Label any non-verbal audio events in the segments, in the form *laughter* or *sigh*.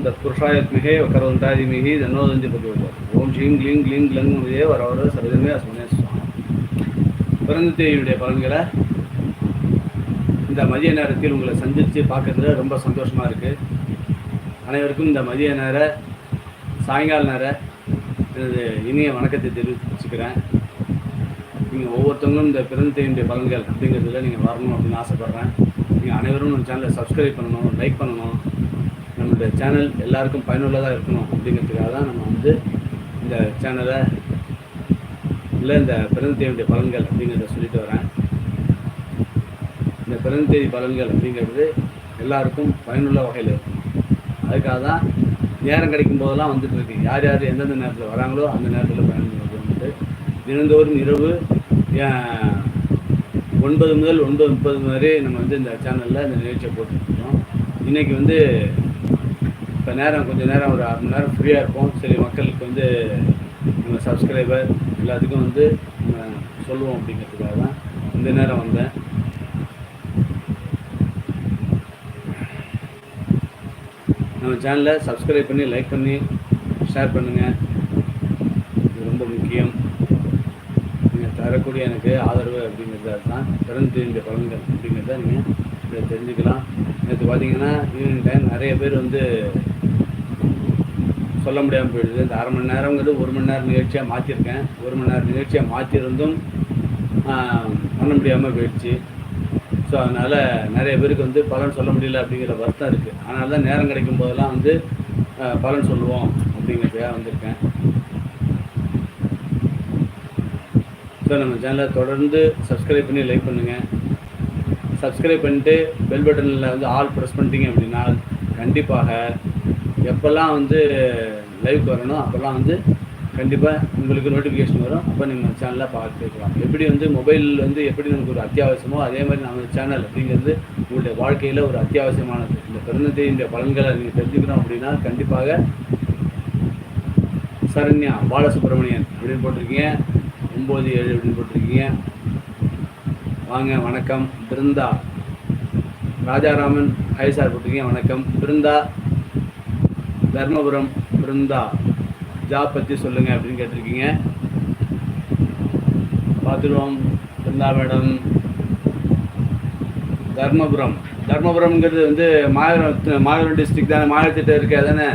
ஓம் தத் புருஷாயத்மிகே வக்கரவந்தாதிமிகி தன்னோதந்தி பகவதர் ஓம் ஸ்ரீம் க்ளீம் க்ளீம் க்ளங் விஜய வரவர சர்வதமே அஸ்மனே சுவாமி பிறந்த தேதியுடைய பலன்களை இந்த மதிய நேரத்தில் உங்களை சந்தித்து பார்க்கறதுல ரொம்ப சந்தோஷமாக இருக்குது அனைவருக்கும் இந்த மதிய நேர சாயங்கால நேர எனது இனிய வணக்கத்தை தெரிவிச்சுக்கிறேன். நீங்கள் ஒவ்வொருத்தவங்களும் இந்த பிறந்த தேதியுடைய பலன்கள் அப்படிங்கிறதுல நீங்கள் வரணும் அப்படின்னு ஆசைப்பட்றேன். நீங்கள் அனைவரும் நம்ம சேனலை சப்ஸ்கிரைப் பண்ணணும் லைக் பண்ணணும். நம்மளுடைய சேனல் எல்லாருக்கும் பயனுள்ளதாக இருக்கணும் அப்படிங்கிறதுக்காக தான் நம்ம வந்து இந்த சேனலை இல்லை இந்த பிறந்த தேதியுடைய பலன்கள் அப்படிங்கிறத சொல்லிட்டு வரேன் இந்த பிறந்த தேதி பலன்கள் அப்படிங்கிறது எல்லாருக்கும் பயனுள்ள வகையில் இருக்கும். அதுக்காக தான் நேரம் கிடைக்கும் போதெல்லாம் வந்துட்டு இருக்கு. யார் யார் எந்தெந்த நேரத்தில் வராங்களோ அந்த நேரத்தில் பயன்படுறது வந்துட்டு தினந்தோறும் இரவு ஏன், ஒன்பது முதல் ஒன்பது முப்பது வரை நம்ம வந்து இந்த சேனலில் இந்த நிகழ்ச்சியை போட்டுருக்கோம் இன்றைக்கி வந்து இப்போ நேரம் கொஞ்சம் நேரம் ஒரு அரை மணி நேரம் ஃப்ரீயாக இருப்போம். சரி மக்களுக்கு வந்து நம்ம சப்ஸ்கிரைபர் எல்லாத்துக்கும் வந்து நம்ம சொல்லுவோம் அப்படிங்கிறதுக்காக தான் இந்த நேரம் வந்தேன். நம்ம சேனலை சப்ஸ்கிரைப் பண்ணி லைக் பண்ணி ஷேர் பண்ணுங்கள் இது ரொம்ப முக்கியம். நீங்கள் தரக்கூடிய எனக்கு ஆதரவு அப்படிங்கிறது தான் பிறந்து இந்த குழந்தைகள் அப்படிங்கிறத நீங்கள் இதை தெரிஞ்சுக்கலாம். நேற்று பார்த்தீங்கன்னா ஈவினிங் டைம் நிறைய பேர் வந்து சொல்ல முடியாமல் போயிடுது. இந்த அரை மணி நேரங்கிறது ஒரு மணி நேரம் நிகழ்ச்சியாக மாற்றிருக்கேன் ஒரு மணி நேரம் நிகழ்ச்சியாக மாற்றிருந்தும் பண்ண முடியாமல் போயிடுச்சு. ஸோ அதனால் நிறைய பேருக்கு வந்து பலன் சொல்ல முடியல அப்படிங்கிற வருத்தம் இருக்குது அதனால தான் நேரம் கிடைக்கும் போதெல்லாம் வந்து பலன் சொல்லுவோம் அப்படிங்கிறதுக்காக வந்திருக்கேன். ஸோ நம்ம சேனலை தொடர்ந்து சப்ஸ்கிரைப் பண்ணி லைக் பண்ணுங்கள் சப்ஸ்கிரைப் பண்ணிட்டு பெல் பட்டனில் வந்து ஆல் ப்ரெஸ் பண்ணிட்டீங்க அப்படின்னா கண்டிப்பாக எப்போல்லாம் வந்து லைவ் வரணும் அப்போல்லாம் வந்து கண்டிப்பாக உங்களுக்கு நோட்டிஃபிகேஷன் வரும். அப்போ நீங்கள் சேனலில் பார்த்துக்கலாம் எப்படி வந்து மொபைல் வந்து எப்படி நமக்கு ஒரு அத்தியாவசியமோ அதே மாதிரி நம்ம சேனல் அப்படிங்கிறது உங்களுடைய வாழ்க்கையில் ஒரு அத்தியாவசியமானது. இந்த பிறந்த தேதியுடைய பலன்களை நீங்கள் தெரிஞ்சுக்கணும் அப்படின்னா கண்டிப்பாக சரண்யா பாலசுப்ரமணியன் அப்படின்னு போட்டிருக்கீங்க. ஒம்பது ஏழு அப்படின்னு போட்டிருக்கீங்க. வாங்க வணக்கம். பிருந்தா. ராஜாராமன் ஹை சார் போட்டிருக்கீங்க. வணக்கம். பிருந்தா தர்மபுரம் பிருந்தா. ஜாப் பற்றி சொல்லுங்கள் அப்படின்னு கேட்டிருக்கீங்க. பார்த்துருவோம். பிருந்தா மேடம். தர்மபுரம். தர்மபுரம்ங்கிறது வந்து மாயவரம் மாயவரம் டிஸ்ட்ரிக் தானே? மாயத்திட்ட இருக்கே தானே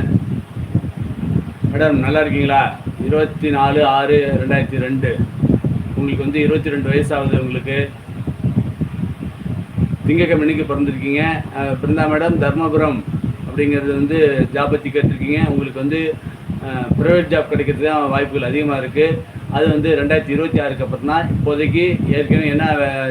மேடம் நல்லா இருக்கீங்களா? இருபத்தி நாலு ஆறு ரெண்டாயிரத்தி ரெண்டு. உங்களுக்கு வந்து இருபத்தி ரெண்டு வயசு ஆகுது உங்களுக்கு திங்கக்கிழமைக்கு பிறந்திருக்கீங்க பிருந்தா மேடம் தர்மபுரம். அப்படிங்கிறது வந்து ஜாப் பற்றி கேட்டிருக்கீங்க. உங்களுக்கு வந்து ப்ரைவேட் ஜாப் கிடைக்கிறது தான் வாய்ப்புகள் அதிகமாக இருக்குது அது வந்து ரெண்டாயிரத்தி இருபத்தி ஆறுக்கு அப்புறம் தான் இப்போதைக்கு ஏற்கனவே என்ன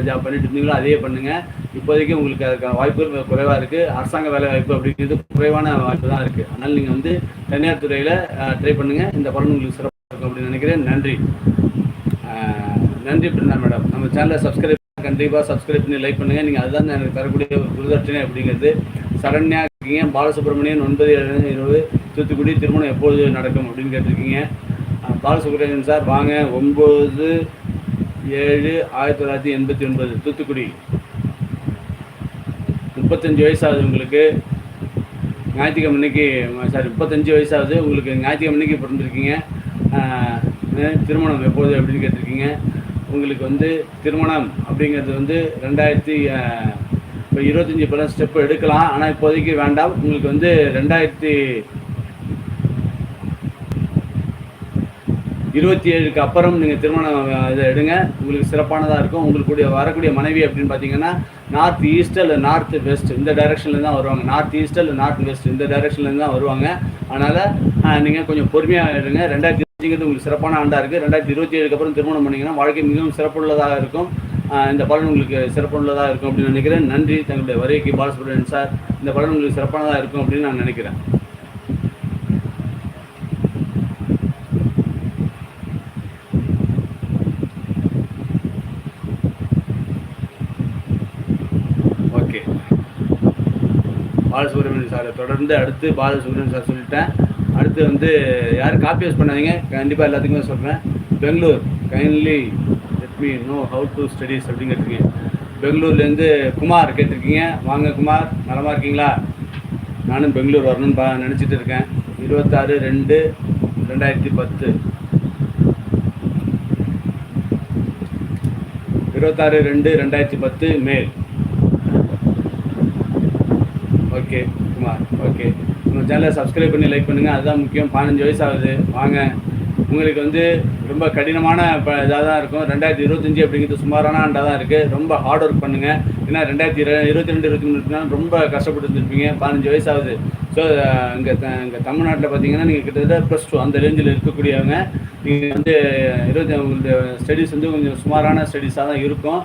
ஜாப் பண்ணிட்டு இருந்தீங்களோ அதையே பண்ணுங்கள் இப்போதைக்கு உங்களுக்கு அதுக்கான வாய்ப்புகள் குறைவாக இருக்குது அரசாங்க வேலை வாய்ப்பு அப்படிங்கிறது குறைவான வாய்ப்பு தான் இருக்குது அதனால் நீங்கள் வந்து தனியார் துறையில் ட்ரை பண்ணுங்கள் இந்த பலன் உங்களுக்கு சிறப்பாக இருக்கும் அப்படின்னு நினைக்கிறேன். நன்றி. நன்றி பிருந்தா மேடம். நம்ம சேனலை சப்ஸ்கிரைப் கண்டிப்பாக சப்ஸ்கிரைப் பண்ணி லைக் பண்ணுங்கள் நீங்கள் அதுதான் எனக்கு தரக்கூடிய ஒரு குருதட்சணை அப்படிங்கிறது. சரண்யா இருக்கீங்க பாலசுப்ரமணியன் ஒன்பது ஏழு இருபது தூத்துக்குடி திருமணம் எப்பொழுது நடக்கும் அப்படின்னு கேட்டிருக்கீங்க? பாலசுப்ரமணியன் சார் வாங்க. ஒம்பது ஏழு ஆயிரத்தி தொள்ளாயிரத்தி எண்பத்தி ஒன்பது தூத்துக்குடி. முப்பத்தஞ்சு வயசாகுது உங்களுக்கு. ஞாயிற்றுக்கிழமை அன்னைக்கு சாரி முப்பத்தஞ்சு வயசாகுது. உங்களுக்கு ஞாயிற்றுக்கிழமை அன்னைக்கு பிறந்திருக்கீங்க. திருமணம் எப்போது அப்படின்னு கேட்டிருக்கீங்க. உங்களுக்கு வந்து திருமணம் அப்படிங்கிறது வந்து ரெண்டாயிரத்தி இப்போ இருபத்தஞ்சி பர்சன்ட் ஸ்டெப் எடுக்கலாம். ஆனால் இப்போதைக்கு வேண்டாம். உங்களுக்கு வந்து ரெண்டாயிரத்தி இருபத்தி ஏழுக்கு அப்புறம் நீங்கள் திருமணம் இதை எடுங்க. உங்களுக்கு சிறப்பானதாக இருக்கும். உங்களுக்கு வரக்கூடிய மனைவி அப்படின்னு பார்த்தீங்கன்னா நார்த் ஈஸ்ட் இல்லை நார்த் வெஸ்ட் இந்த டைரக்ஷன்லேருந்து தான் வருவாங்க. நார்த் ஈஸ்ட் இல்லை நார்த் வெஸ்ட் இந்த டைரக்ஷன்லேருந்து தான் வருவாங்க. அதனால் நீங்கள் கொஞ்சம் பொறுமையாக இருங்க ரெண்டாயிரத்தி இருபத்திங்கிறது உங்களுக்கு சிறப்பான ஆண்டாக இருக்குது ரெண்டாயிரத்தி இருபத்தி ஏழுக்கு அப்புறம் திருமணம் பண்ணிங்கன்னா வாழ்க்கை மிகவும் சிறப்புள்ளதாக இருக்கும். இந்த பலன் உங்களுக்கு சிறப்புள்ளதாக இருக்கும் அப்படின்னு நினைக்கிறேன். நன்றி. தங்களுடைய வருகைக்கு பாலசுப்ரமணியன் சார் இந்த பலன் உங்களுக்கு சிறப்பானதாக இருக்கும் அப்படின்னு நான் நினைக்கிறேன். ஓகே. பாலசுப்ரமணியன் சாரை தொடர்ந்து அடுத்து பாலசுப்ரமணியன் சார் சொல்லிட்டேன். அடுத்து வந்து யாரும் காப்பி யூஸ் பண்ணாதீங்க. கண்டிப்பாக எல்லாத்துக்குமே சொல்கிறேன் Bangalore kindly me know how to studies அப்படிங்கிறதுக்கு பெங்களூர்லேருந்து குமார் கேட்டிருக்கீங்க. வாங்க குமார் நலமாக இருக்கீங்களா? நானும் பெங்களூர் வரணும்னு பா நினச்சிட்டு இருக்கேன். இருபத்தாறு ரெண்டு ரெண்டாயிரத்தி பத்து. இருபத்தாறு ரெண்டு ரெண்டாயிரத்தி பத்து மேல். Okay Kumar okay. நம்ம சேனலை சப்ஸ்கிரைப் பண்ணி லைக் பண்ணுங்கள் அதுதான் முக்கியம். பதினஞ்சு வயசு ஆகுது. வாங்க. உங்களுக்கு வந்து ரொம்ப கடினமான இப்போ இதாக தான் இருக்கும். ரெண்டாயிரத்தி இருபத்தஞ்சி அப்படிங்கிறது சுமாரான ஆண்டாக தான் இருக்குது ரொம்ப ஹார்ட் ஒர்க் பண்ணுங்கள் ஏன்னா ரெண்டாயிரத்தி இரு இருபத்தி ரெண்டு இருபத்தி மூணு ரொம்ப கஷ்டப்பட்டு இருந்திருப்பீங்க பதினஞ்சு வயசு ஆகுது ஸோ இங்கே த இங்கே தமிழ்நாட்டில் பார்த்தீங்கன்னா நீங்கள் கிட்டத்தட்ட ப்ளஸ் டூ அந்த ரேஞ்சில் இருக்கக்கூடியவங்க. நீங்கள் வந்து இருபத்தி உங்களுக்கு ஸ்டடீஸ் வந்து கொஞ்சம் சுமாரான ஸ்டடீஸாக தான் இருக்கும்.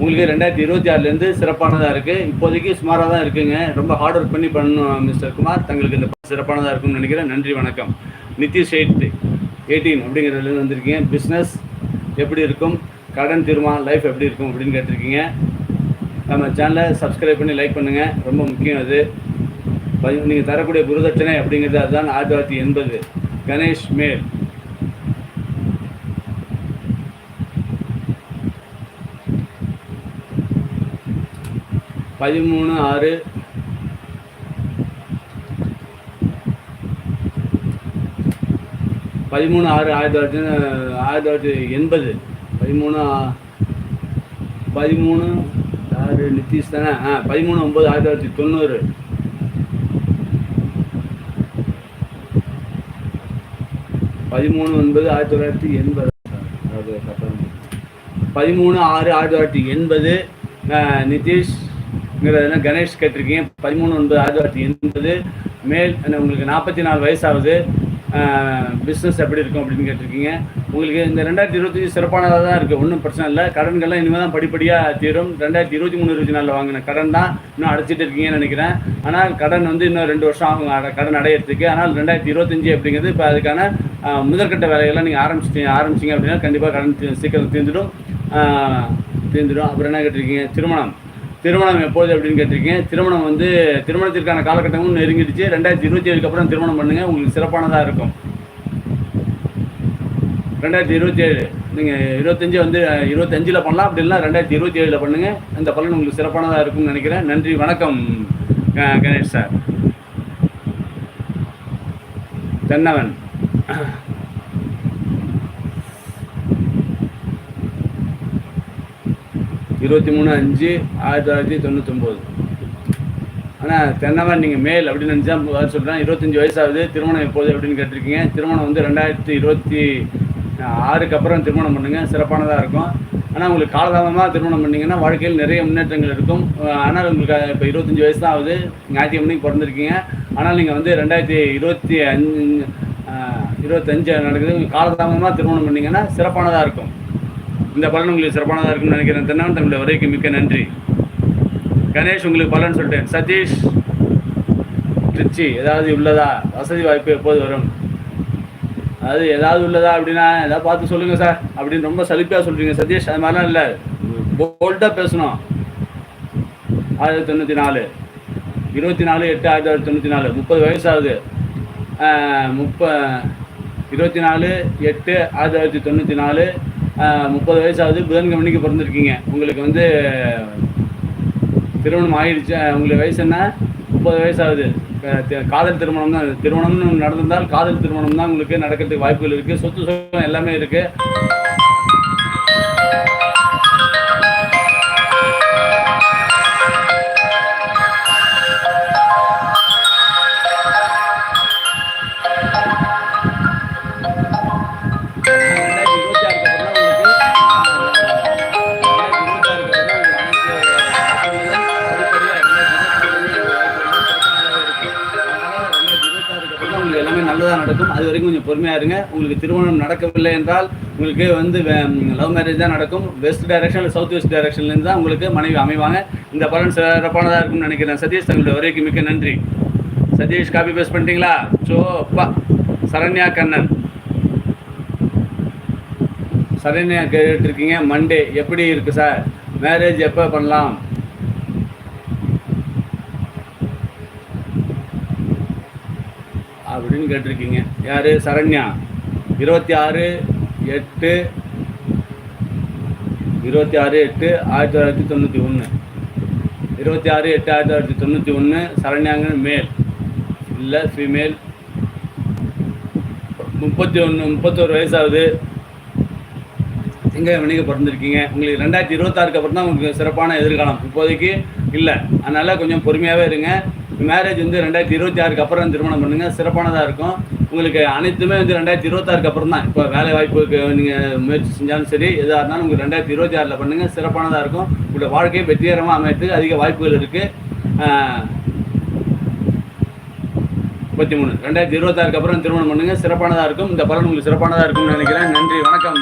உங்களுக்கு ரெண்டாயிரத்தி இருபத்தி ஆறுலேருந்து சிறப்பானதாக இருக்குது இப்போதைக்கு சுமாராக தான் இருக்குங்க. ரொம்ப ஹார்ட் ஒர்க் பண்ணி பண்ணணும் மிஸ்டர் குமார். தங்களுக்கு இந்த சிறப்பானதாக இருக்கும்னு நினைக்கிறேன். நன்றி வணக்கம். நிதிஷ் எயிட் எயிட்டீன் அப்படிங்கிறதுலேருந்து வந்திருக்கீங்க. பிஸ்னஸ் எப்படி இருக்கும்? கடன் தீர்மா லைஃப் எப்படி இருக்கும் அப்படின்னு கேட்டிருக்கீங்க. நம்ம சேனலை சப்ஸ்கிரைப் பண்ணி லைக் பண்ணுங்கள் ரொம்ப முக்கியம் அது. நீங்கள் தரக்கூடிய குருதட்சணை அப்படிங்கிறது அதுதான் ஆயிரத்தி தொள்ளாயிரத்தி எண்பது. கணேஷ் மேல். பதிமூணு ஆறு பதிமூணு ஆறு ஆயிரத்தி தொள்ளாயிரத்தி ஆயிரத்தி தொள்ளாயிரத்தி எண்பது. பதிமூணு பதிமூணு ஆறு நிதிஷ் தானே? ஆ பதிமூணு ஒம்பது ஆயிரத்தி தொள்ளாயிரத்தி தொண்ணூறு. பதிமூணு ஒன்பது ஆயிரத்தி தொள்ளாயிரத்தி எண்பது. பதிமூணு ஆறு ஆயிரத்தி தொள்ளாயிரத்தி எண்பது. அஹ், கணேஷ் கேட்டிருக்கீங்க. பதிமூணு ஒன்பது ஆயிரத்தி தொள்ளாயிரத்தி எண்பது. மேல் உங்களுக்கு நாற்பத்தி நாலு வயசாகுது. பிஸ்னஸ் எப்படி இருக்கும் அப்படின்னு கேட்டிருக்கீங்க. உங்களுக்கு இந்த ரெண்டாயிரத்தி இருபத்தஞ்சி சிறப்பானதாக தான் இருக்குது ஒன்றும் பிரச்சனை இல்லை. கடன்கள்லாம் இனிமேல் தான் படிப்படியாக தீரும். ரெண்டாயிரத்தி இருபத்தி மூணு இருபத்தி நாலில் வாங்கின கடன் தான் இன்னும் அடைச்சிட்டு இருக்கீங்கன்னு நினைக்கிறேன். ஆனால் கடன் வந்து இன்னும் ரெண்டு வருஷம் ஆகும். கடன் அடையிறதுக்கு. ஆனால் ரெண்டாயிரத்தி இருபத்தஞ்சி அப்படிங்கிறது இப்போ அதுக்கான முதற்கட்ட வேலைகள்லாம் நீங்கள் ஆரம்பிச்சிட்டீங்க ஆரம்பிச்சிங்க அப்படின்னா கண்டிப்பாக கடன் சீக்கிரம் தீர்ந்துடும் தீர்ந்துடும் அப்புறம் என்ன கேட்டிருக்கீங்க? திருமணம். திருமணம் எப்போது அப்படின்னு கேட்டிருக்கீங்க. திருமணம் வந்து திருமணத்திற்கான காலகட்டமும் நெருங்கிடுச்சு. ரெண்டாயிரத்தி இருபத்தி ஏழுக்கு அப்புறம் திருமணம் பண்ணுங்கள் உங்களுக்கு சிறப்பானதாக இருக்கும். ரெண்டாயிரத்தி இருபத்தி ஏழு நீங்கள் இருபத்தஞ்சி வந்து இருபத்தஞ்சில் பண்ணலாம். அப்படி இல்லை ரெண்டாயிரத்தி இருபத்தி ஏழில் பண்ணுங்கள் அந்த பலன் உங்களுக்கு சிறப்பானதாக இருக்கும்னு நினைக்கிறேன். நன்றி வணக்கம் க- கணேஷ் சார். தென்னவன். இருபத்தி மூணு அஞ்சு ஆயிரத்தி தொள்ளாயிரத்தி தொண்ணூத்தொம்பது. ஆனால் தென்னவன் நீங்கள் மேல் அப்படின்னு நினச்சா சொல்கிறேன் இருபத்தஞ்சி வயசாகுது திருமணம் எப்போது அப்படின்னு கேட்டிருக்கீங்க. திருமணம் வந்து ரெண்டாயிரத்தி இருபத்தி ஆறுக்கு அப்புறம் திருமணம் பண்ணுங்கள் சிறப்பானதாக இருக்கும். ஆனால் உங்களுக்கு காலதாமமாக திருமணம் பண்ணிங்கன்னா வாழ்க்கையில் நிறைய முன்னேற்றங்கள் இருக்கும். ஆனால் உங்களுக்கு இப்போ இருபத்தஞ்சி வயசு தான் ஆகுது ஞாயிற்றுக்கிழமைக்கு பிறந்திருக்கீங்க. ஆனால் நீங்கள் வந்து ரெண்டாயிரத்தி இருபத்தி அஞ்சு இருபத்தஞ்சு நடக்குது. உங்களுக்கு காலதாமதமாக திருமணம் பண்ணீங்கன்னா சிறப்பானதாக இருக்கும். இந்த பலன் உங்களுக்கு சிறப்பானதாக இருக்கும்னு நினைக்கிறேன். தென்னவன் தங்களுடைய வரைக்கு மிக்க நன்றி. கணேஷ் உங்களுக்கு பலன் சொல்லிட்டேன். சதீஷ் திருச்சி ஏதாவது உள்ளதா? வசதி வாய்ப்பு எப்போது வரும்? அதாவது ஏதாவது உள்ளதா அப்படின்னா ஏதாவது பார்த்து சொல்லுங்கள் சார். அப்படின்னு ரொம்ப சலிப்பாக சொல்கிறீங்க சதீஷ். அது மாதிரிலாம் இல்லை. போல்டாக பேசணும். ஆயிரத்தி தொண்ணூற்றி நாலு. இருபத்தி நாலு எட்டு ஆயிரத்தி தொள்ளாயிரத்தி தொண்ணூற்றி நாலு. முப்பது வயசாகுது. முப்ப இருபத்தி நாலு எட்டு ஆயிரத்தி தொள்ளாயிரத்தி தொண்ணூற்றி நாலு. முப்பது வயசாகுது. புதன்கிழமைக்கு பிறந்திருக்கீங்க. உங்களுக்கு வந்து திருமணம் ஆயிடுச்சு. உங்களுக்கு வயசு என்ன? முப்பது வயசாகுது. காதல் திருமணம் தான். திருமணம்னு நடந்திருந்தால் காதல் திருமணம் தான் உங்களுக்கு நடக்கிறதுக்கு வாய்ப்புகள் இருக்குது சொத்து சுகம் எல்லாமே இருக்குது நீங்கள் பொறுமையாக இருங்க. உங்களுக்கு திருமணம் நடக்கவில்லை என்றால் உங்களுக்கு வந்து லவ் மேரேஜ் தான் நடக்கும். வெஸ்ட் டைரக்ஷன் சவுத் வெஸ்ட் டைரக்ஷன்லேருந்து தான் உங்களுக்கு மனைவி அமைவாங்க. இந்த பலன் சிறப்பானதாக இருக்கும்னு நினைக்கிறேன். சதீஷ் தங்களுடைய வரைக்கும் மிக்க நன்றி. சதீஷ் காப்பி பேஸ்ட் பண்ணிட்டீங்களா? ஸோ அப்பா சரண்யா கண்ணன். சரண்யா கேட்டுருக்கீங்க மண்டே எப்படி இருக்குது சார் மேரேஜ் எப்போ பண்ணலாம்? அப்படின்னு கேட்டிருக்கீங்க. யார்? சரண்யா. இருபத்தி ஆறு எட்டு இருபத்தி ஆறு எட்டு ஆயிரத்தி தொள்ளாயிரத்தி தொண்ணூற்றி ஒன்று இருபத்தி ஆறு எட்டு ஆயிரத்தி தொள்ளாயிரத்தி தொண்ணூற்றி ஒன்று சரண்யாங்கன்னு மேல் இல்லை ஃபீமேல் முப்பத்தி ஒன்று முப்பத்தோரு வயசாகுது. எங்கே நீங்கள் பிறந்திருக்கீங்க? உங்களுக்கு ரெண்டாயிரத்தி இருபத்தாறுக்கு அப்புறம் தான் உங்களுக்கு சிறப்பான எதிர்காலம். இப்போதைக்கு இல்லை. அதனால் கொஞ்சம் பொறுமையாகவே இருங்க. மேரேஜ் வந்து ரெண்டாயிரத்தி இருபத்தி ஆறுக்கு அப்புறம் திருமணம் பண்ணுங்கள் சிறப்பானதாக இருக்கும். உங்களுக்கு அனைத்துமே வந்து ரெண்டாயிரத்தி இருபத்தாறுக்கு அப்புறம் தான். இப்போ வேலை வாய்ப்புக்கு நீங்கள் முயற்சி செஞ்சாலும் சரி எதாக இருந்தாலும் உங்களுக்கு ரெண்டாயிரத்தி இருபத்தி ஆறில் பண்ணுங்கள் சிறப்பானதாக இருக்கும். உங்களோட வாழ்க்கையை வெற்றிகரமாக அமையத்துக்கு அதிக வாய்ப்புகள் இருக்குது முப்பத்தி மூணு. ரெண்டாயிரத்தி இருபத்தாறுக்கு அப்புறம் திருமணம் பண்ணுங்கள் சிறப்பானதாக இருக்கும். இந்த பலன் உங்களுக்கு சிறப்பானதாக இருக்கும்னு நினைக்கிறேன். நன்றி. வணக்கம்.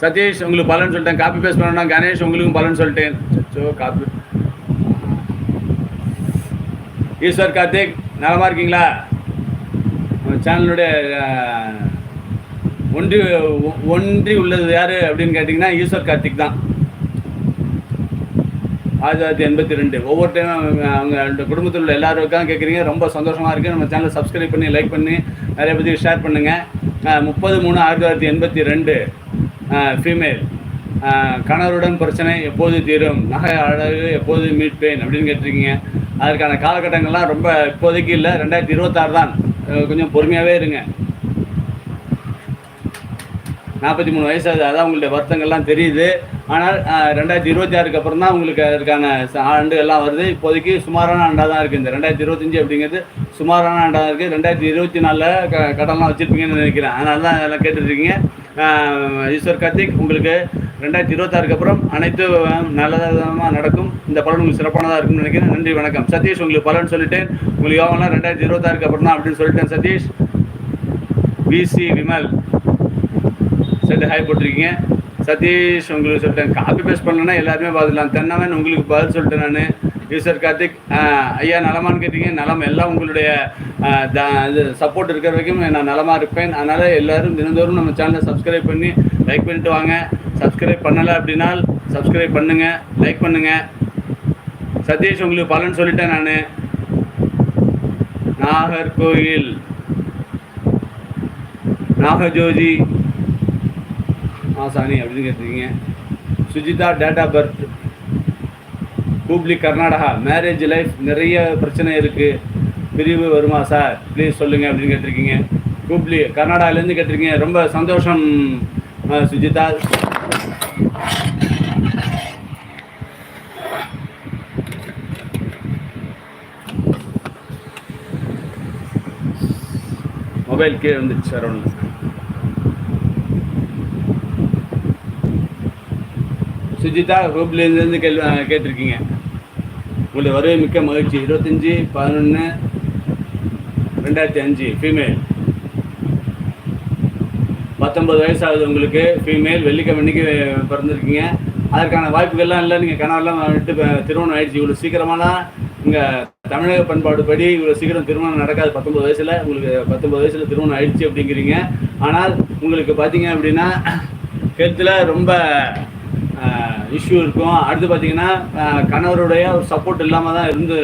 சதீஷ் உங்களுக்கு பலன் சொல்லிட்டேன். காப்பி பேஸ்ட் பண்ணணும் கணேஷ் உங்களுக்கும் பலன் சொல்லிட்டேன். ஸோ காப்பி ஈஸ்வர் கார்த்திக் நலமா இருக்கீங்களா? சேனலுடைய ஒன்றி ஒ- ஒன்றி உள்ளது யாரு அப்படின்னு கேட்டிங்கன்னா ஈஸ்வர் கார்த்திக் தான். ஆயிரத்தி தொள்ளாயிரத்தி எண்பத்தி ரெண்டு. ஒவ்வொரு டைமும் அவங்க குடும்பத்தில் உள்ள எல்லாரும் கேட்குறீங்க ரொம்ப சந்தோஷமாக இருக்குது நம்ம சேனலை சப்ஸ்கிரைப் பண்ணி லைக் பண்ணி நிறைய பேருக்கு ஷேர் பண்ணுங்கள் முப்பது மூணு ஆயிரத்தி தொள்ளாயிரத்தி எண்பத்தி ரெண்டு. ஃபீமேல் கணவருடன் பிரச்சனை எப்போது தீரும்? நகை அழகு எப்போது மீட்பேன் அப்படின்னு கேட்டிருக்கீங்க. அதற்கான காலகட்டங்கள்லாம் ரொம்ப இப்போதைக்கு இல்லை. ரெண்டாயிரத்தி இருபத்தாறு தான். கொஞ்சம் பொறுமையாகவே இருங்க. நாற்பத்தி மூணு வயசு அது அதான் உங்களுடைய வருத்தங்கள்லாம் தெரியுது. ஆனால் ரெண்டாயிரத்தி இருபத்தி ஆறுக்கு அப்புறம் தான் உங்களுக்கு அதற்கான ச- ஆண்டு எல்லாம் வருது. இப்போதைக்கு சுமாரான ஆண்டாக தான் இருக்குது இந்த ரெண்டாயிரத்தி இருபத்தஞ்சி அப்படிங்கிறது. சுமாரான ஆண்டாக தான் இருக்குது ரெண்டாயிரத்தி இருபத்தி நாலில் க கடன்லாம் வச்சுருப்பீங்கன்னு நினைக்கிறேன். அதனால தான் அதெல்லாம் கேட்டுட்ருக்கீங்க ஈஸ்வர் கார்த்திக் உங்களுக்கு ரெண்டாயிரத்தி இருபத்தாறுக்கு அப்புறம் அனைத்து நல்லதாக நடக்கும். இந்த பலன் உங்களுக்கு சிறப்பானதாக இருக்கும்னு நினைக்கிறேன். நன்றி வணக்கம். சதீஷ் உங்களுக்கு பலன் சொல்லிட்டேன். உங்களுக்கு யோகம்லாம் ரெண்டாயிரத்தி இருபத்தாறுக்கு அப்புறம் தான் அப்படின்னு சொல்லிட்டேன் சதீஷ். விசி விமல் சரி ஹாய் போட்டிருக்கீங்க. சதீஷ் உங்களுக்கு சொல்லிட்டேன். காப்பி பேஸ்ட் பண்ணலன்னா எல்லாருமே பார்த்துக்கலாம். தென்னவன் உங்களுக்கு பதில் சொல்லிட்டேன் நான். ஈஸ்வர் கார்த்திக் ஐயா நலமான்னு கேட்டீங்க. நலம் எல்லாம் உங்களுடைய த- இது சப்போர்ட் இருக்கிற வரைக்கும் நான் நலமாக இருப்பேன். அதனால் எல்லோரும் தினந்தோறும் நம்ம சேனலை சப்ஸ்கிரைப் பண்ணி லைக் பண்ணிட்டு வாங்க. சப்ஸ்கிரைப் பண்ணலை அப்படின்னா சப்ஸ்கிரைப் பண்ணுங்கள் லைக் பண்ணுங்கள் சதீஷ் உங்களுக்கு பலன் சொல்லிட்டேன் நான். நாகர்கோயில். நாகஜோதி. ஆசானி அப்படின்னு கேட்டிருக்கீங்க. Sujitha date of birth Hubli Karnataka marriage life நிறைய பிரச்சனை இருக்குது பிரிவு வருமா சார் ப்ளீஸ் சொல்லுங்கள் அப்படின்னு கேட்டிருக்கீங்க. ஹூப்ளி கர்நாடகாலேருந்து கேட்டிருக்கீங்க. ரொம்ப சந்தோஷம் சுஜிதா. மொபைல் கீழே வந்துச்சு சார் ஒன்று சுஜிதா ஹூப்லேருந்து கேள்வி கேட்டிருக்கீங்க. உங்களுடைய வருகை மிக்க மகிழ்ச்சி. இருபத்தஞ்சி பதினொன்று ரெண்டாயிரத்தி அஞ்சு ஃபீமேல் பத்தொன்பது வயசாகுது உங்களுக்கு ஃபீமேல் வெள்ளிக்கிழமைக்கு பிறந்திருக்கீங்க. அதற்கான வாய்ப்புகள்லாம் இல்லை. நீங்கள் கணவெல்லாம் விட்டு திருமணம் ஆயிடுச்சு. இவ்வளோ சீக்கிரமாலாம் இங்கே தமிழக பண்பாடு படி இவ்வளோ சீக்கிரம் திருமணம் நடக்காது. பத்தொன்பது வயசில் உங்களுக்கு பத்தொன்பது வயசில் திருமணம் ஆயிடுச்சு அப்படிங்கிறீங்க. ஆனால் உங்களுக்கு பார்த்தீங்க அப்படின்னா *clears throat* ஹெல்த்தில் ரொம்ப இஷ்யூ இருக்கும். அடுத்து பார்த்தீங்கன்னா கணவருடைய ஒரு சப்போர்ட் இல்லாமல் தான் இருந்து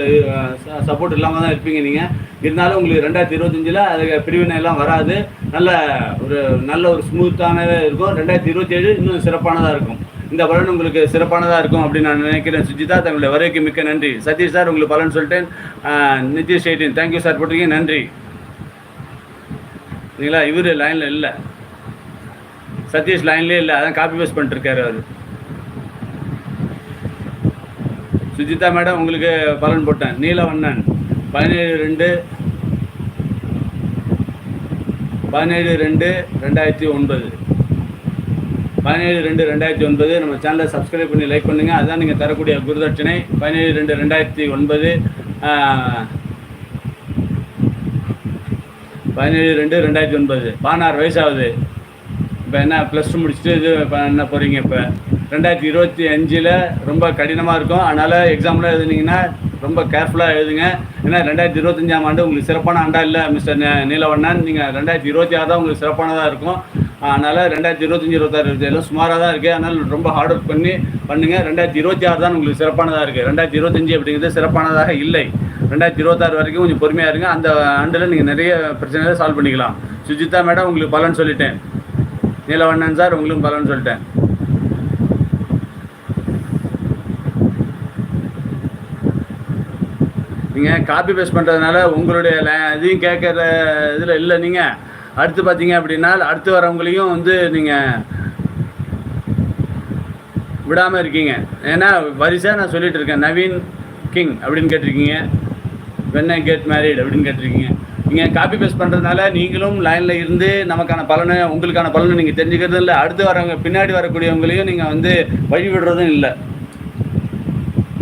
சப்போர்ட் இல்லாமல் தான் இருப்பீங்க நீங்கள் இருந்தாலும் உங்களுக்கு ரெண்டாயிரத்தி இருபத்தஞ்சில் அது பிரிவினை எல்லாம் வராது. நல்ல ஒரு நல்ல ஒரு ஸ்மூத்தானவே இருக்கும். ரெண்டாயிரத்தி இருபத்தி ஏழு இன்னும் சிறப்பானதாக இருக்கும். இந்த பலன் உங்களுக்கு சிறப்பானதாக இருக்கும் அப்படின்னு நான் நினைக்கிறேன். சுஜிதா தங்களுடைய வருகைக்கு மிக்க நன்றி. சதீஷ் சார் உங்களுக்கு பலன் சொல்லிட்டேன். அஹ், Nitish eighteen thank you sir போட்டிருக்கீங்க. நன்றி. சரிங்களா இவர் லைனில் இல்லை. சதீஷ் லைன்லேயே இல்லை. அதான் காப்பி பேஸ்ட் பண்ணிட்டுருக்காரு அவர். சுஜிதா மேடம் உங்களுக்கு பலன் போட்டேன். நீலவண்ணன் பதினேழு ரெண்டு பதினேழு ரெண்டு ரெண்டாயிரத்தி ஒன்பது. பதினேழு ரெண்டு ரெண்டாயிரத்தி ஒன்பது. நம்ம சேனலை சப்ஸ்கிரைப் பண்ணி லைக் பண்ணுங்கள் அதுதான் நீங்கள் தரக்கூடிய குருதட்சணை. பதினேழு ரெண்டு ரெண்டாயிரத்தி ஒன்பது. பதினேழு ரெண்டு ரெண்டாயிரத்தி ஒன்பது. பதினாறு வயசாகுது இப்போ என்ன ப்ளஸ் டூ முடிச்சுட்டு இது இப்போ என்ன போகிறீங்க இப்போ? ரெண்டாயிரத்தி இருபத்தி அஞ்சில் ரொம்ப கடினமாக இருக்கும். அதனால் எக்ஸாம்லாம் எழுதுனீங்கன்னா ரொம்ப கேர்ஃபுல்லாக எழுதுங்க. ஏன்னா ரெண்டாயிரத்தி இருபத்தஞ்சாம் ஆண்டு உங்களுக்கு சிறப்பான ஆண்டா இல்லை மிஸ்டர் நீலவண்ணன். நீங்கள் ரெண்டாயிரத்தி இருபத்தி ஆறு தான் உங்களுக்கு சிறப்பானதாக இருக்கும். அதனால் ரெண்டாயிரத்தி இருபத்தஞ்சி இருபத்தாறு இருபத்தேழு சுமாராக தான் இருக்குது அதனால் ரொம்ப ஹார்ட் ஒர்க் பண்ணி பண்ணுங்கள் ரெண்டாயிரத்தி இருபத்தி ஆறு தான் உங்களுக்கு சிறப்பானதாக இருக்குது ரெண்டாயிரத்தி இருபத்தஞ்சி அப்படிங்கிறது சிறப்பானதாக இல்லை. ரெண்டாயிரத்தி இருபத்தாறு வரைக்கும் கொஞ்சம் பொறுமையாக இருங்க. அந்த ஆண்டில் நீங்கள் நிறைய பிரச்சனைகளை சால்வ் பண்ணிக்கலாம். சுஜிதா மேடம் உங்களுக்கு பலன் சொல்லிட்டேன். நீலவண்ணன் சார் உங்களுக்கும் பலன் சொல்லிட்டேன். நீங்கள் காப்பி பேஸ்ட் பண்ணுறதுனால உங்களுடைய இதையும் கேட்குற இதில் இல்லை நீங்கள் அடுத்து பார்த்தீங்க அப்படின்னா அடுத்து வரவங்களையும் வந்து நீங்கள் விடாமல் இருக்கீங்க. ஏன்னா வரிசாக நான் சொல்லிட்டு இருக்கேன். நவீன் கிங் அப்படின்னு கேட்டிருக்கீங்க. வென் ஐ கெட் மேரிட் அப்படின்னு கேட்டிருக்கீங்க. நீங்கள் காப்பி பேஸ்ட் பண்ணுறதுனால நீங்களும் லைனில் இருந்து நமக்கான பலனை உங்களுக்கான பலனை நீங்கள் தெரிஞ்சுக்கிறதும் இல்லை. அடுத்து வரவங்க பின்னாடி வரக்கூடியவங்களையும் நீங்கள் வந்து வழி விடுறதும் இல்லை.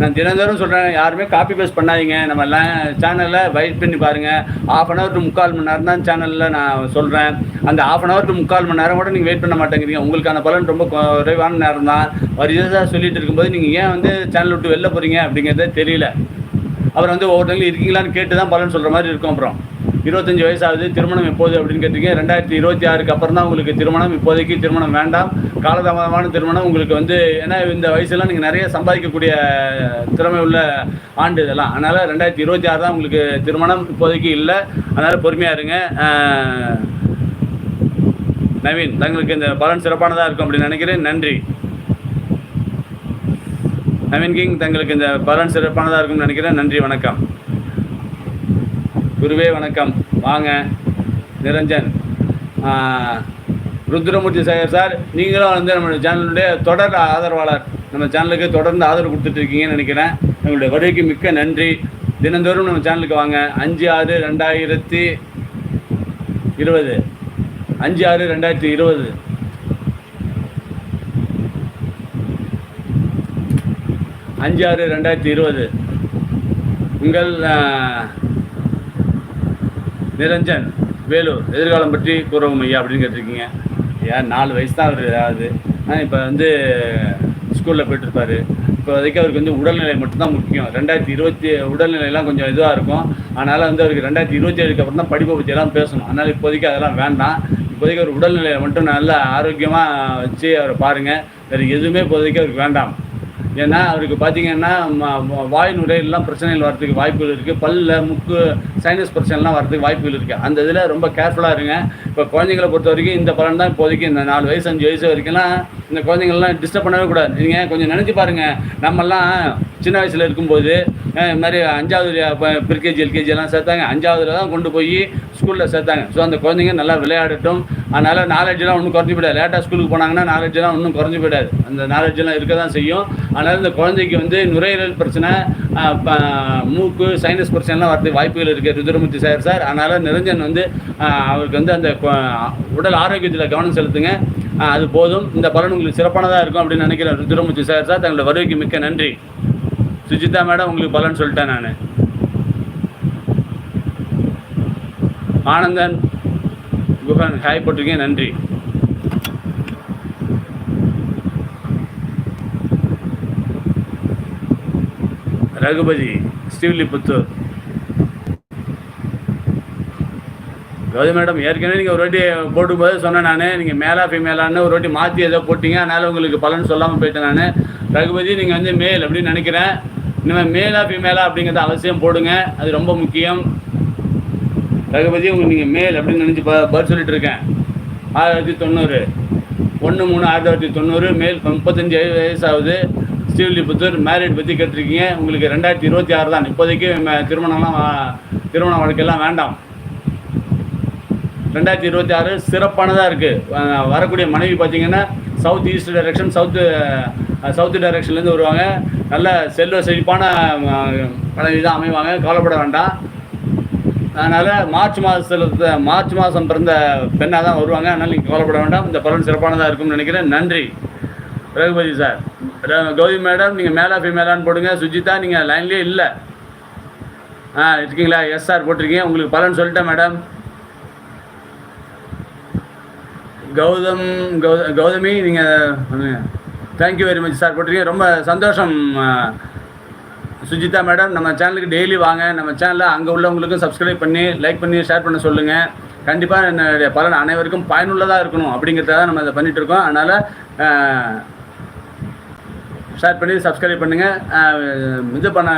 நான் தினந்தோறும் சொல்கிறேன் யாருமே காப்பி பேஸ்ட் பண்ணாதீங்க. நம்ம சேனலில் வெயிட் பண்ணி பாருங்கள் ஆஃப் அன் ஹவர் டு முக்கால் மணி நேரம் தான் சேனலில் நான் சொல்கிறேன் அந்த ஆஃப் அன் ஹவர் டு முக்கால் மணி நேரம் கூட நீங்கள் வெயிட் பண்ண மாட்டேங்கிறீங்க. உங்களுக்கான பலன் ரொம்ப குறைவான நேரம் தான். வரிசையாக சொல்லிட்டு இருக்கும்போது நீங்கள் ஏன் வந்து சேனல் விட்டு வெளில போகிறீங்க அப்படிங்கிறதே தெரியல. அப்புறம் வந்து ஒவ்வொருத்தங்களும் இருக்கீங்களான்னு கேட்டு தான் பலன் சொல்கிற மாதிரி இருக்கும் அப்புறம். இருபத்தஞ்சி வயசாகுது திருமணம் எப்போது அப்படின்னு கேட்டீங்க ரெண்டாயிரத்தி இருபத்தி ஆறுக்கு அப்புறம் தான் உங்களுக்கு திருமணம். இப்போதைக்கு திருமணம் வேண்டாம். காலதாமதமான திருமணம். உங்களுக்கு வந்து ஏன்னா இந்த வயசுலாம் நீங்கள் நிறைய சம்பாதிக்கக்கூடிய திறமை உள்ள ஆண்டு இதெல்லாம். அதனால் ரெண்டாயிரத்தி இருபத்தி ஆறு தான் உங்களுக்கு திருமணம். இப்போதைக்கு இல்லை. அதனால் பொறுமையாக இருங்க. நவீன் தங்களுக்கு இந்த பலன் சிறப்பானதாக இருக்கும் அப்படின்னு நினைக்கிறேன். நன்றி. நவீன் கிங் தங்களுக்கு இந்த பலன் சிறப்பானதாக இருக்கும்னு நினைக்கிறேன். நன்றி வணக்கம். குருவே வணக்கம். வாங்க. நிரஞ்சன். ருத்ரமூர்த்தி சேகர் சார் நீங்களும் வந்து நம்ம சேனலுடைய தொடர் ஆதரவாளர். நம்ம சேனலுக்கு தொடர்ந்து ஆதரவு கொடுத்துட்டு இருக்கீங்கன்னு நினைக்கிறேன். உங்களுடைய வருகைக்கு மிக்க நன்றி. தினந்தோறும் நம்ம சேனலுக்கு வாங்க. அஞ்சு ஆறு ரெண்டாயிரத்தி இருபது. அஞ்சு ஆறு ரெண்டாயிரத்தி இருபது. அஞ்சு ஆறு ரெண்டாயிரத்தி இருபது. உங்கள் நிரஞ்சன் வேலூர் எதிர்காலம் பற்றி கூறவும் ஐயா அப்படின்னு கேட்டிருக்கீங்க. ஏன் நாலு வயசு தான் அவர் ஆகுது. ஆனால் இப்போ வந்து ஸ்கூலில் போயிட்டுருப்பாரு. இப்போதைக்கு அவருக்கு வந்து உடல்நிலை மட்டும்தான் முக்கியம். ரெண்டாயிரத்தி இருபத்தி உடல்நிலையெல்லாம் கொஞ்சம் இதுவாக இருக்கும். அதனால் வந்து அவருக்கு ரெண்டாயிரத்தி இருபத்தி ஏழுக்கு அப்புறம் தான் படிப்பை பற்றியெல்லாம் பேசணும். அதனால் இப்போதைக்கு அதெல்லாம் வேண்டாம். இப்போதைக்கு அவர் உடல்நிலையை மட்டும் நல்லா ஆரோக்கியமாக வச்சு அவரை பாருங்கள் வேறு எதுவுமே இப்போதைக்கு அவருக்கு வேண்டாம். ஏன்னா அவருக்கு பார்த்தீங்கன்னா வாய் நுரையெல்லாம் பிரச்சனைகள் வரதுக்கு வாய்ப்புகள் இருக்குது பல்ல முக்கு சைனஸ் பிரச்சனைலாம் வரதுக்கு வாய்ப்புகள் இருக்குது அந்த இதில் ரொம்ப கேர்ஃபுல்லாக இருங்க. இப்போ குழந்தைங்களை பொறுத்த வரைக்கும் இந்த பலன் தான் இப்போதைக்கு. இந்த நாலு வயசு அஞ்சு வயசு வரைக்கும்லாம் இந்த குழந்தைங்கள்லாம் டிஸ்டர்ப் பண்ணவே கூடாது. நீங்கள் கொஞ்சம் நினச்சி பாருங்கள் நம்மெல்லாம் சின்ன வயசில் இருக்கும்போது அஹ், இது மாதிரி அஞ்சாவது ப்ரிகேஜி எல்கேஜி எல்லாம் சேர்த்தாங்க. அஞ்சாவதுல தான் கொண்டு போய் ஸ்கூலில் சேர்த்தாங்க. ஸோ அந்த குழந்தைங்க நல்லா விளையாடட்டும். அதனால் நாலேஜெலாம் ஒன்றும் குறைஞ்சி போயிடாது. லேட்டாக ஸ்கூலுக்கு போனாங்கன்னா நாலேஜெலாம் ஒன்றும் குறைஞ்சி போயிடாது. அந்த நாலேஜெல்லாம் இருக்க தான் செய்யும். அதனால் இந்த குழந்தைக்கு வந்து நுரையீரல் பிரச்சனை மூக்கு சைனஸ் பிரச்சனைலாம் வரதுக்கு வாய்ப்புகள் இருக்குது ருத்ரமூர்த்தி சார் சார். அதனால் நிரஞ்சன் வந்து அவருக்கு வந்து அந்த உடல் ஆரோக்கியத்தில் கவனம் செலுத்துங்க. அது போதும். இந்த பலன் உங்களுக்கு சிறப்பானதாக இருக்கும் அப்படின்னு நினைக்கிறேன் ருத்ரமூர்த்தி சார் சார் தங்களோட வருகைக்கு மிக்க நன்றி. சுஜிதா மேடம் உங்களுக்கு பலன் சொல்லிட்டேன் நான். ஆனந்தன் குஹன் ஹாய் போட்டிருக்கேன் நன்றி. ரகுபதி ஸ்ரீவில்லிபுத்தூர் கௌதம் மேடம் ஏற்கனவே நீங்கள் ஒரு வாட்டி போட்டும்போது சொன்னேன் நான். நீங்கள் மேலா ஃபீமேலான்னு ஒரு வாட்டி மாற்றி ஏதோ போட்டிங்க. அதனால் உங்களுக்கு பலன் சொல்லாமல் போயிட்டேன் நான். ரகுபதி நீங்கள் வந்து மேல் அப்படின்னு நினைக்கிறேன். இனிமேல் மேலா ஃபீமேலா அப்படிங்கிறத அவசியம் போடுங்க. அது ரொம்ப முக்கியம். ரகுபதி உங்களுக்கு நீங்கள் மேல் அப்படின்னு நினச்சி ப பதில் சொல்லிட்டு இருக்கேன். ஆயிரத்தி தொண்ணூறு. ஒன்று மூணு ஆயிரத்தி தொள்ளாயிரத்தி தொண்ணூறு. மேல் முப்பத்தஞ்சு வயசாகுது ஸ்ரீவில்லிபுத்தூர் மேரிட் பற்றி கேட்டிருக்கீங்க. உங்களுக்கு ரெண்டாயிரத்தி இருபத்தி ஆறு தான். இப்போதைக்கு திருமணம்லாம் திருமண வாழ்க்கையெல்லாம் வேண்டாம். ரெண்டாயிரத்தி இருபத்தி ஆறு சிறப்பானதாக இருக்குது வரக்கூடிய மனைவி பார்த்தீங்கன்னா south east direction south south டைரக்ஷன்லேருந்து வருவாங்க. நல்ல செல்வ செழிப்பான மனைவி தான் அமைவாங்க. கவலைப்பட வேண்டாம். அதனால் மார்ச் மாதத்தில் மார்ச் மாதம் பிறந்த பெண்ணாக தான் வருவாங்க. அதனால் நீங்கள் கவலைப்பட வேண்டாம். இந்த பலன் சிறப்பானதாக இருக்கும்னு நினைக்கிறேன். நன்றி. ரகுபதி சார். கௌரி மேடம் நீங்கள் மேலா ஃபீமேலான்னு போடுங்க. சுஜிதா நீங்கள் லைன்லேயே இல்லை. ஆ இருக்கீங்களா? எஸ் சார் போட்டிருக்கீங்க. உங்களுக்கு பலன் சொல்லிட்டேன் மேடம் கௌதம் கௌ கௌதமி நீங்கள் தேங்க்யூ வெரி மச் சார் போட்டிருக்கீங்க. ரொம்ப சந்தோஷம் சுஜிதா மேடம் நம்ம சேனலுக்கு டெய்லி வாங்க. நம்ம சேனலில் அங்கே உள்ளவங்களுக்கும் சப்ஸ்கிரைப் பண்ணி லைக் பண்ணி ஷேர் பண்ண சொல்லுங்கள் கண்டிப்பாக என்னுடைய பலன் அனைவருக்கும் பயனுள்ளதாக இருக்கணும் அப்படிங்கிறத நம்ம இதை பண்ணிகிட்ருக்கோம் அதனால் ஷேர் பண்ணி சப்ஸ்கிரைப் பண்ணுங்கள் இது பண்ண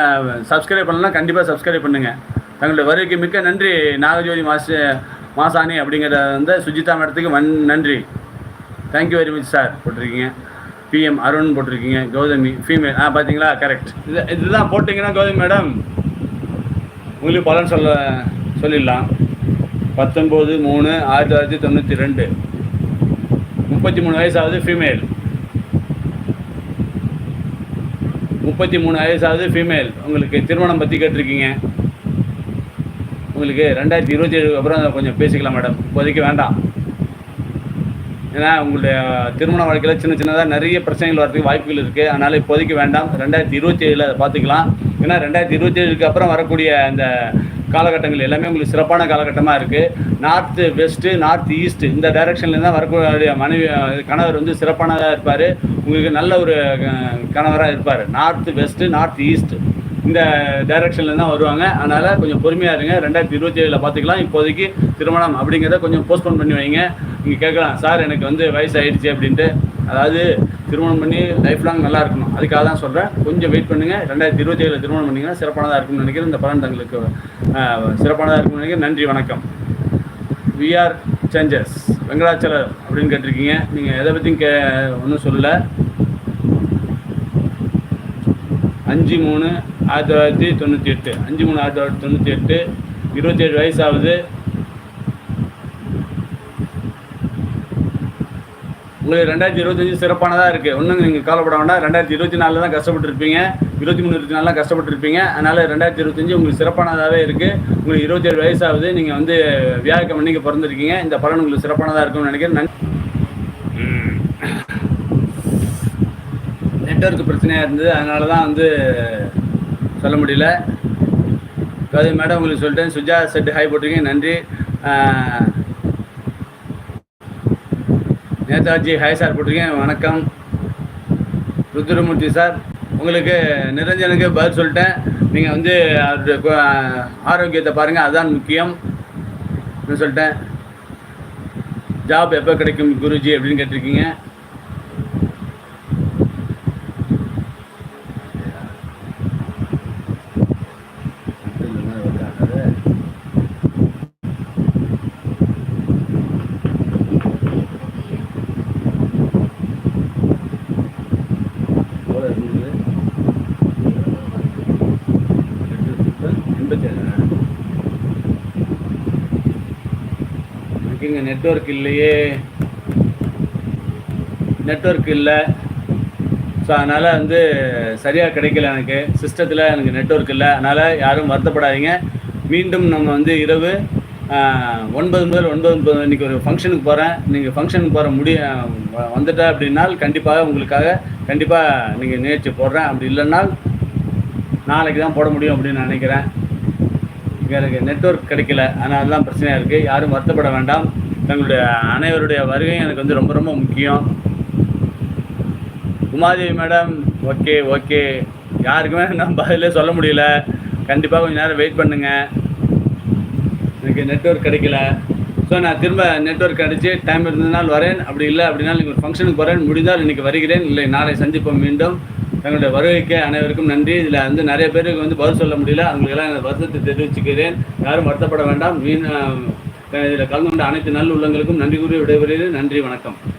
சப்ஸ்கிரைப் பண்ணலாம் கண்டிப்பாக சப்ஸ்கிரைப் பண்ணுங்கள் தங்களுடைய வருகைக்கு மிக்க நன்றி நாகஜோதி மாசு மாசாணி அப்படிங்கிற வந்து சுஜிதா மேடத்துக்கு வன் நன்றி. Thank you very much sir போட்டிருக்கீங்க. பிஎம் அருண் போட்டிருக்கீங்க. கௌதமி ஃபீமேல் ஆ பார்த்தீங்களா கரெக்ட் இது இதுதான் போட்டிங்கன்னா கௌதமி மேடம் உங்களுக்கு பலன் சொல்ல சொல்லிடலாம். பத்தொம்போது மூணு ஆயிரத்தி தொள்ளாயிரத்தி தொண்ணூற்றி ரெண்டு. முப்பத்தி மூணு வயசாவது ஃபீமேல் முப்பத்தி மூணு வயசாவது ஃபீமேல் உங்களுக்கு திருமணம் பற்றி கேட்டிருக்கீங்க. உங்களுக்கு ரெண்டாயிரத்தி இருபத்தி ஏழுக்கு அப்புறம் கொஞ்சம் பேசிக்கலாம் மேடம் இப்போதைக்கு வேண்டாம். ஏன்னா உங்களுடைய திருமண வாழ்க்கையில் சின்ன சின்னதாக நிறைய பிரச்சனைகள் வரதுக்கு வாய்ப்புகள் இருக்குது அதனால் இப்போதைக்கு வேண்டாம். ரெண்டாயிரத்தி இருபத்தி ஏழில் அதை பார்த்துக்கலாம். ஏன்னா ரெண்டாயிரத்தி இருபத்தி ஏழுக்கு அப்புறம் வரக்கூடிய அந்த காலகட்டங்கள் எல்லாமே உங்களுக்கு சிறப்பான காலகட்டமாக இருக்குது நார்த்து வெஸ்ட்டு நார்த் ஈஸ்ட் இந்த டைரக்ஷன்லேருந்து தான் வரக்கூடிய மனைவி கணவர் வந்து சிறப்பானதாக இருப்பார். உங்களுக்கு நல்ல ஒரு கணவராக இருப்பார். நார்த்து வெஸ்ட்டு நார்த் ஈஸ்ட் இந்த டைரக்ஷனில் தான் வருவாங்க. அதனால் கொஞ்சம் பொறுமையாக இருங்க. ரெண்டாயிரத்தி இருபத்தி ஏழில் பார்த்துக்கலாம் இப்போதைக்கு திருமணம் அப்படிங்கிறத கொஞ்சம் போஸ்ட்போன் பண்ணி வைங்க. நீங்கள் கேட்கலாம் சார் எனக்கு வந்து வயசு ஆயிடுச்சு அப்படின்ட்டு. அதாவது திருமணம் பண்ணி லைஃப் லாங் நல்லா இருக்கணும். அதுக்காக தான் சொல்கிறேன் கொஞ்சம் வெயிட் பண்ணுங்கள் ரெண்டாயிரத்தி இருபத்தி ஏழில் திருமணம் பண்ணிங்கன்னா சிறப்பானதாக இருக்கும்னு நினைக்கிறேன். இந்த பலன் தங்களுக்கு சிறப்பானதாக இருக்கும் நினைக்கிறேன். நன்றி வணக்கம். விஆர் சேஞ்சஸ் வெங்கடாச்சலம் அப்படின்னு கேட்டிருக்கீங்க. நீங்கள் எதை பற்றியும் கே ஒன்றும் சொல்லலை. அஞ்சு மூணு ஆயிரத்தி தொள்ளாயிரத்தி தொண்ணூற்றி எட்டு. அஞ்சு மூணு ஆயிரத்தி தொள்ளாயிரத்தி தொண்ணூற்றி எட்டு. இருபத்தேழு வயசு ஆகுது உங்களுக்கு ரெண்டாயிரத்தி இருபத்தஞ்சி சிறப்பானதாக இருக்குது ஒன்றும் நீங்கள் கவலைப்பட வேண்டாம். ரெண்டாயிரத்தி இருபத்தி நாலில் தான் கஷ்டப்பட்டுருப்பீங்க. இருபத்தி மூணு இருபத்தி நாலாம் கஷ்டப்பட்டுருப்பீங்க. அதனால் ரெண்டாயிரத்தி இருபத்தஞ்சி உங்களுக்கு சிறப்பானதாகவே இருக்குது உங்களுக்கு இருபத்தேழு வயசாகுது. நீங்கள் வந்து வியாழக்கம் அன்னைக்கு பிறந்திருக்கீங்க. இந்த பலன் உங்களுக்கு சிறப்பானதாக இருக்கும்னு நினைக்கிறேன். நன்றி நெட்வொர்க் பிரச்சனையாக இருந்தது. அதனால தான் வந்து சொல்ல முடியல. அது மேடம் உங்களுக்கு சொல்லிட்டேன். சுஜா செட்டு ஹாய் போட்டிருக்கீங்க. நன்றி. நேதாஜி ஹாய் சார் போட்டிருக்கேன் வணக்கம். ருத்ரமூர்த்தி சார் உங்களுக்கு நிரஞ்சனுக்கு பதில் சொல்லிட்டேன். நீங்கள் வந்து அவருடைய ஆரோக்கியத்தை பாருங்கள் அதுதான் முக்கியம் சொல்லிட்டேன். ஜாப் எப்போ கிடைக்கும் குருஜி அப்படின்னு கேட்டிருக்கீங்க எனக்கு இங்கே நெட்ஒர்க் இல்லையே. நெட்ஒர்க் இல்லை. ஸோ அதனால் வந்து சரியாக கிடைக்கல எனக்கு. சிஸ்டத்தில் எனக்கு நெட்ஒர்க் இல்லை. அதனால் யாரும் வருத்தப்படாதீங்க. மீண்டும் நம்ம வந்து இரவு ஒன்பது முதல் ஒன்பது முப்பது இன்றைக்கி ஒரு ஃபங்க்ஷனுக்கு போகிறேன் நீங்கள் ஃபங்க்ஷனுக்கு போகிற முடிய வந்துட்டேன் அப்படின்னால் கண்டிப்பாக உங்களுக்காக கண்டிப்பாக நீங்கள் நிகழ்ச்சி போடுறேன். அப்படி இல்லைன்னால் நாளைக்கு தான் போட முடியும் அப்படின்னு நான் நினைக்கிறேன். எனக்கு நெட்வொர்க் கிடைக்கல. அதனால தான் பிரச்சனையாக இருக்குது யாரும் வருத்தப்பட வேண்டாம். தங்களுடைய அனைவருடைய வருகையும் எனக்கு வந்து ரொம்ப ரொம்ப முக்கியம். Umadevi madam okay okay. யாருக்குமே நான் பதிலே சொல்ல முடியல. கண்டிப்பாக கொஞ்சம் நேரம் வெயிட் பண்ணுங்க. எனக்கு நெட்ஒர்க் கிடைக்கல. ஸோ நான் திரும்ப நெட்வொர்க் அடித்து டைம் இருந்ததுனால் வரேன். அப்படி இல்லை அப்படின்னா நீங்கள் ஒரு ஃபங்க்ஷனுக்கு போகிறேன் முடிந்தால் இன்றைக்கி வருகிறேன். இல்லை நாளை சந்திப்போம் மீண்டும். தங்களுடைய வருகைக்கு அனைவருக்கும் நன்றி. இதில் வந்து நிறைய பேருக்கு வந்து பதில் சொல்ல முடியல. அவங்களுக்கெல்லாம் வருத்தத்தை தெரிவிச்சுக்கிறேன். யாரும் வருத்தப்பட வேண்டாம். மீன் இதில் கலந்து கொண்ட அனைத்து நல்ல உள்ளங்களுக்கும் நன்றி கூறி விடைபெறுகிறேன். நன்றி வணக்கம்.